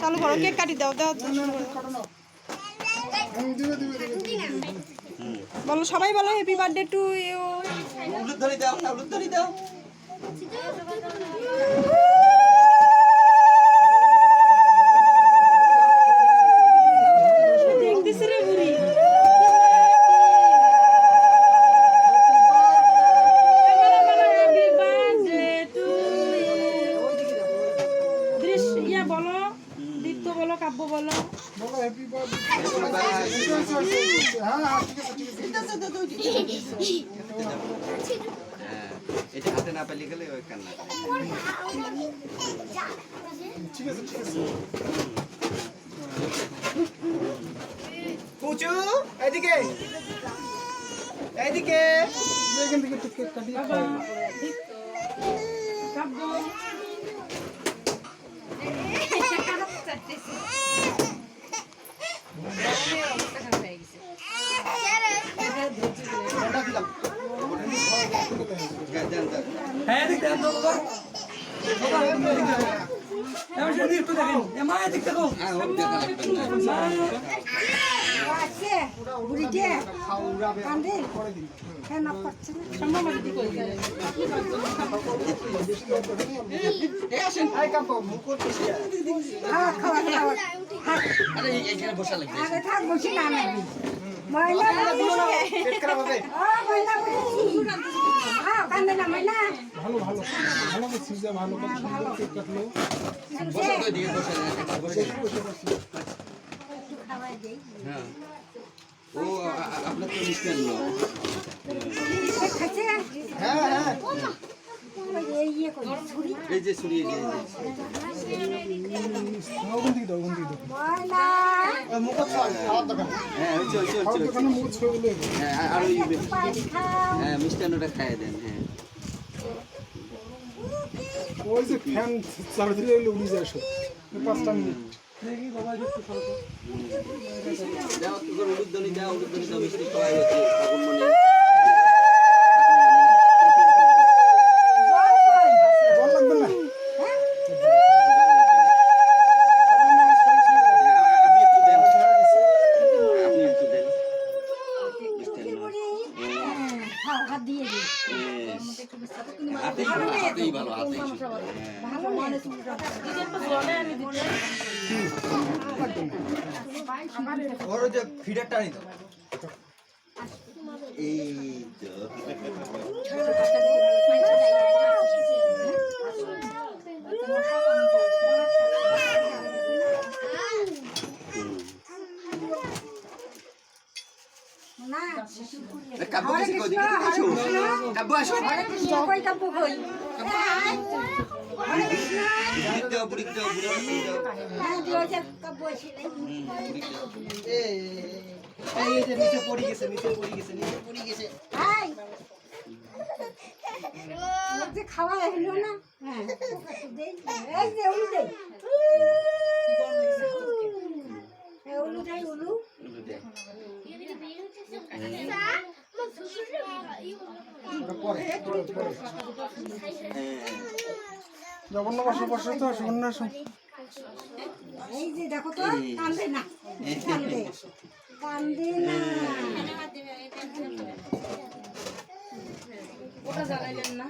চালু করো, কেক কাটি দাও দাও। বলো, সবাই বলো হ্যাপি বার্থডে টু ইউ দাও দেখতেছি হ্যাপি ইয়া বলো দীপ্ত বলো কাব্য বলো হ্যাঁ এটা হাতে না পেলে গেলে ওই কান্না। পুচু এদিকে এদিকে কাব্য। হ্যাঁ এদিক দেন বাবা বাবা এদিক দেন এমন সেদিক একটু দেখেন মা এদিক দেখো হ্যাঁ, ওর দেখা লাগবে না। আরে এই- এইখানে বসা লাগবে ভালো ভালো ভালো যা ভালো কেক কাটলো বসা তো এদিকে বসা বসে হ্যাঁ ও আপনার তো এই যে ছুরি এই যে হ্যাঁ হচ্ছে। মুখ ছবি হ্যাঁ আর- আর ওই হ্যাঁ মিষ্টান্নটা খাইয়ে দেন হ্যাঁ ওই যে ফ্যান চালু দিলে ওগুলো উড়ে যায় সব। পাঁচটা মিনিট দেখি বাবা একটু সরো তো। যাও একটু করে উলুধ্বনি দাও উলুধ্বনি দাও মিষ্টি সবাই হচ্ছে ফাগুনমণি জল লাগবে না আপনি একটু দেন আপনি একটু দেন মিষ্টান্ন ভালো হাতেই ভালো ফিডারটা তো এই কাব্য কিছু কই? দিকে আসো। কাব্য আসো বুড়ি দাও বুড়ি দাও বুড়ি দাও এই যে নিচে পড়ে গেছে নিচে পড়ে গেছে নিচে পড়ে গেছে। খাওয়া হলো না। হ্যাঁ। এই যে উলু দে। উলু দেয় উলু। জগন্ন বসে বসে তো সুবর্ণ এই যে দেখো তো কান্দে না। কান্দে। কান্দে না। ওটা জ্বালাইলেন না?